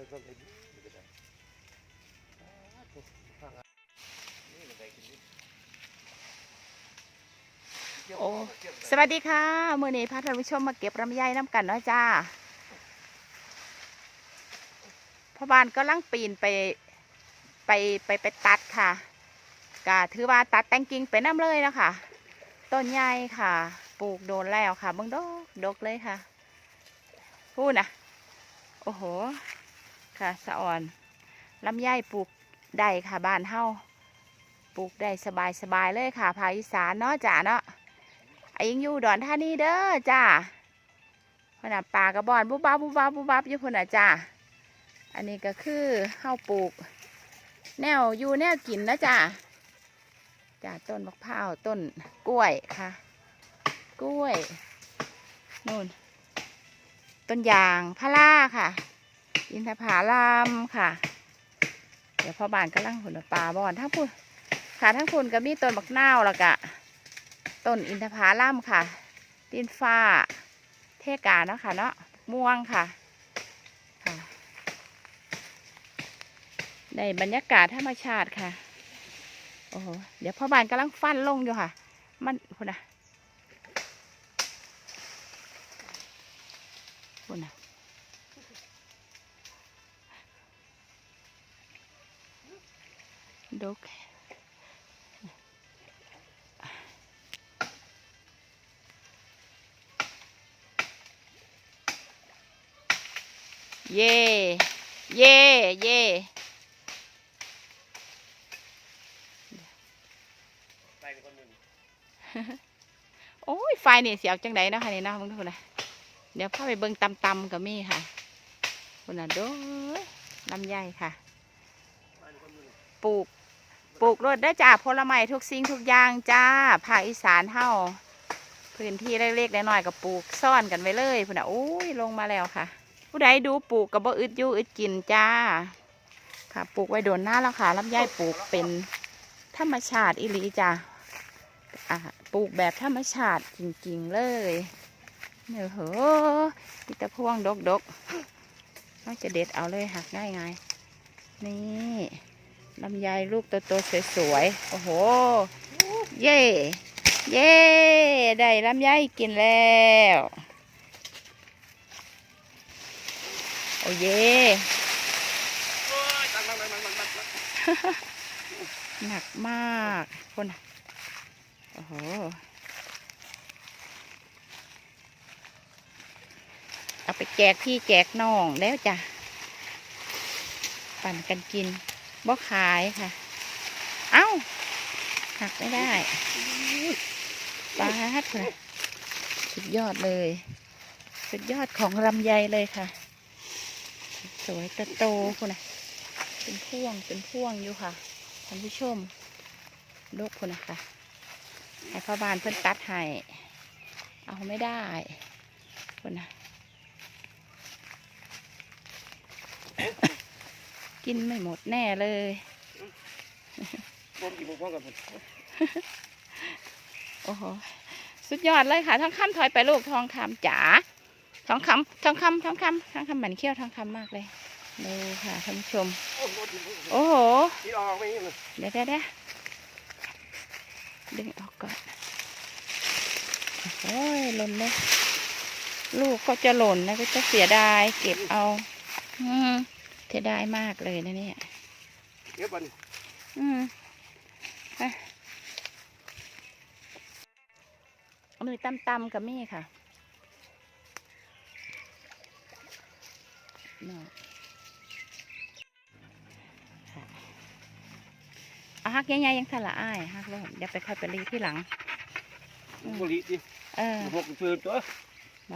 ส่ส้มเห็ดนี่ก็ได้อ่าถูกข้างอะนี่มันได้กินนี่เกี่ยวโอ้กับเกี่ยวกับสวัสดีค่ะมื่อนี้พาท่านผู้ชมมาเก็บลำไยน้ำกันเนาะจ้าพ่อบ้านก็ลังปีนไปไปไปไปตัดค่ะก็ถือว่าตัดแตงกิ่งไปน้ำเลยนะคะต้นใหญ่ค่ะ ปลูกโดนแล้วค่ะบิ่งดกดกเลยค่ะพูดนะโอ้โห ค่ะสะอ่อนลำไยปลูกได้ค่ะบ้านเฮาปลูกได้สบายสบายๆเลยค่ะภาคอีสานเนาะจ้าเนาะไอ้ยังอยู่ดอนท่านี่เด้อจ้าพนน่ะป่ากระบอนบุบบับบุบบับบุบบับอยู่พนน่ะจ้าอันนี้ก็คือข้าปลูก แนวอยู่แนวกินนะจ้าจ้าต้นมะพร้าวต้นกล้วยค่ะ กล้วยนู่นต้นยางพาราค่ะ อินทผลามค่ะ เดี๋ยวพ่อบ้านกำลังผลปลาบอนทั้งพุ่นค่ะทั้งพุ่นก็มีต้นบักนาวแล้วก็ต้นอินทผลัมค่ะดินฟ้า เทกาเนาะค่ะเนาะม่วงค่ะค่ะในบรรยากาศธรรมชาติค่ะ โอ้โห เดี๋ยวพ่อบานกำลังฟันลงอยู่ค่ะ มันคุณนะคุณนะ ดกเย่เย่เย่ไปกับคนหนึ่งโอ้ย ไฟนี่เสียวจังไดเนาะค่ะนี่เนาะมึงดูนะเดี๋ยวพาไปเบิ่งตำตำๆกับมี่ค่ะคุณน่ะโดยลำไยค่ะไปกับคนหนึ่งปลูก ปลูกรถได้จ้าผลไม้ทุกสิ่งทุกอย่างจ้าภาคอีสานเฮาพื้นที่เล็กๆน้อยๆก็ปลูกซ่อนกันไว้เลยพุ่นน่ะโอ้ยลงมาแล้วค่ะ ผู้ใดดูปลูกกับบ่อึดยู่อึดกินจ้า ค่ะปลูกไว้โดนหน้าแล้วค่ะลำไยปลูกเป็นธรรมชาติอิลีจ้าอ่าปลูกแบบธรรมชาติจริงๆเลยเนี่ยเหอะมีแต่พวงดกๆน่าจะเด็ดเอาเลยหักง่ายๆนี่ ลำไยลูกโตๆสวยๆ โอ้โห เย่เย่ได้ลำไยกินแล้ว โอ้เย่หนักมากคนโอ้โหเอาไปแจกพี่แจกน้องแล้วจ้ะ ปั่นกันกิน บ่ขายค่ะ เอ้า หักไม่ได้ปลาฮัดเลยสุดยอดเลย สุดยอดของลำไยเลยค่ะ สวยโตโตคุณน่ะเป็นพ่วงเป็นพ่วงอยู่ค่ะท่านผู้ชมลูกคุณนะคะให้พ่อบานเพิ่นตัดให้เอาไม่ได้คุณนะ กินไม่หมดแน่เลยรวมกี่โมงพร้อมกันผมโอ้โหสุดยอดเลยค่ะทองคำถอยไปลูกทองคำจ๋าทองคำทองคำทองคำทองคำเหมือนเขี้ยวทองคำมากเลยดูค่ะท่านผู้ชม โอ้โหรถอยู่โอ้โหนี่ออกไม่นี่เลยเดี๋ยวเดี๋ยวเดี๋ยวดึงออกก่อนโอ้ยหล่นเลยลูกก็จะหล่นนะก็จะเสียดาย เก็บเอา อืม เสียดายมากเลยนะเนี่ยเก็บมันอืมไปมือตำตำๆกับมี่ค่ะน่ะค่ะเอาฮักใหญ่ๆยังสละอ้ายฮักเลยเดี๋ยวไปค่อยไปรีที่หลังบุหรี่ดิเออหกเชือตัวม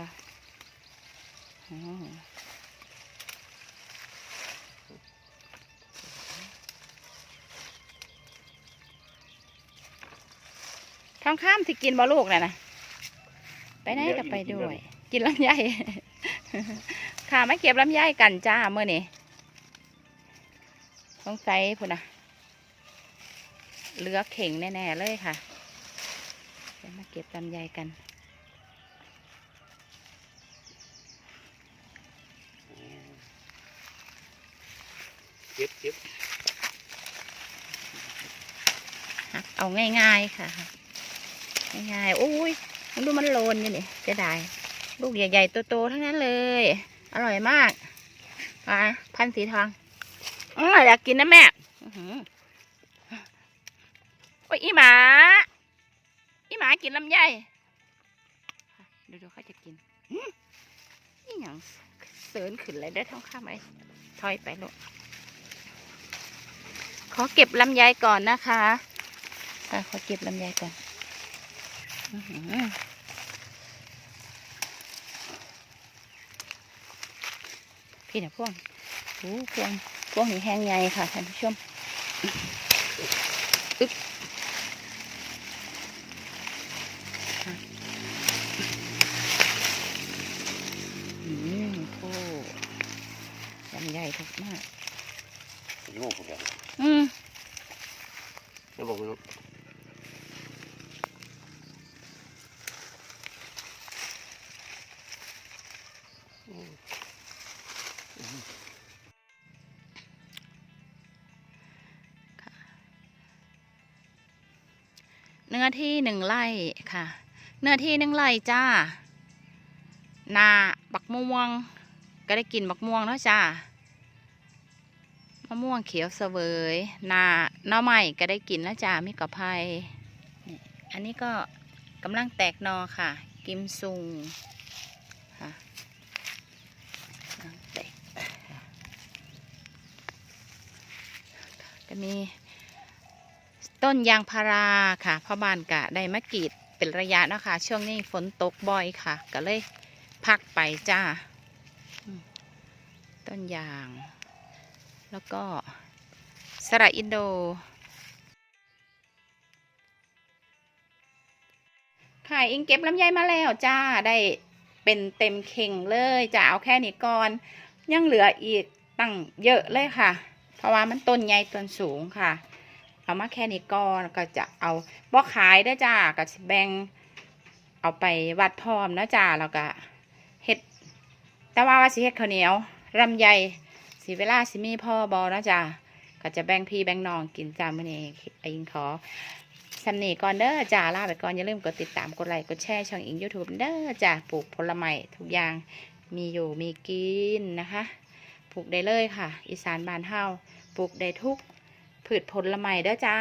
ทองข้ามที่กินบ่ลูกน่ะนะไปไหนก็ไปด้วย กินลำไยค่ะไม่เก็บลำไยกันจ้าเมื่อนี่สงสัยพุ่นนะเหลือเข่งแน่ ๆ เลยค่ะเดี๋ยวมาเก็บลำไยกันเเก็บเก็บหักเอาง่าย ๆ ค่ะ ง่ายๆโอ้ยมันดูมันโลนอยู่นี่จะได้ ลูกใหญ่ๆโตๆทั้งนั้นเลย อร่อยมากอะพันสีทองอืออยากกินนะแม่โอ้ยอีหมา อีหมากินลำไยดูดูเขาจะกินนี่หยังเสริญขึ้นเลยได้ท้องข้ามไอ้ถอยไปลูกขอเก็บลำไยก่อนนะคะขอเก็บลำไยก่อน พี่เนี่ยพวงโอ้พวงพวงนี่แห้งใหญ่ค่ะท่านผู้ชม เนื้อที่หนึ่งไร่ค่ะ เนื้อที่หนึ่งไร่จ้า นาบักม่วง ก็ได้กินบักม่วงแล้วจ้ามะม่วงเขียวเสวย นาหน้อใหม่ก็ได้กินแล้วจ้ามีกระไพนี่อันนี้ก็กำลังแตกนอค่ะ กิมซุงค่ะกำลังแตกก็มี ต้นยางพาราค่ะพ่อบ้านกะได้มากรีดเป็นระยะนะคะช่วงนี้ฝนตกบ่อยค่ะ ก็เลยพักไปจ้า ต้นยาง แล้วก็สระอินโด ค่ะอิงเก็บลำไยมาแล้วจ้าได้เป็นเต็มเข่งเลยจะเอาแค่นี้ก่อนยังเหลืออีกตั้งเยอะเลยค่ะ เพราะว่ามันต้นใหญ่ต้นสูงค่ะ เอามาแค่นี้ก่อนก็จะเอาบ่ขายเด้จ้าก็แบ่งเอาไปวัดพร้อมนะจ้าแล้วก็เฮ็ดแต่ว่าว่าสิเฮ็ดข้าวเหนียวลำไยสิเวลาสิมีพ่อบอนะจ้าก็จะแบ่งพี่แบ่งน้องกินจ้ามื้อนี้อิงขอสำนีก่อนเด้อจ้าลาไปก่อนอย่าลืมกดติดตามกดไลค์กดแชร์ช่องอิง YouTube เด้อจ้าปลูกผลไม้ทุกอย่างมีอยู่มีกินนะคะปลูกได้เลยค่ะ อีสานบานเฮาปลูกได้ทุก พืชผลไม้ด้วยจ้า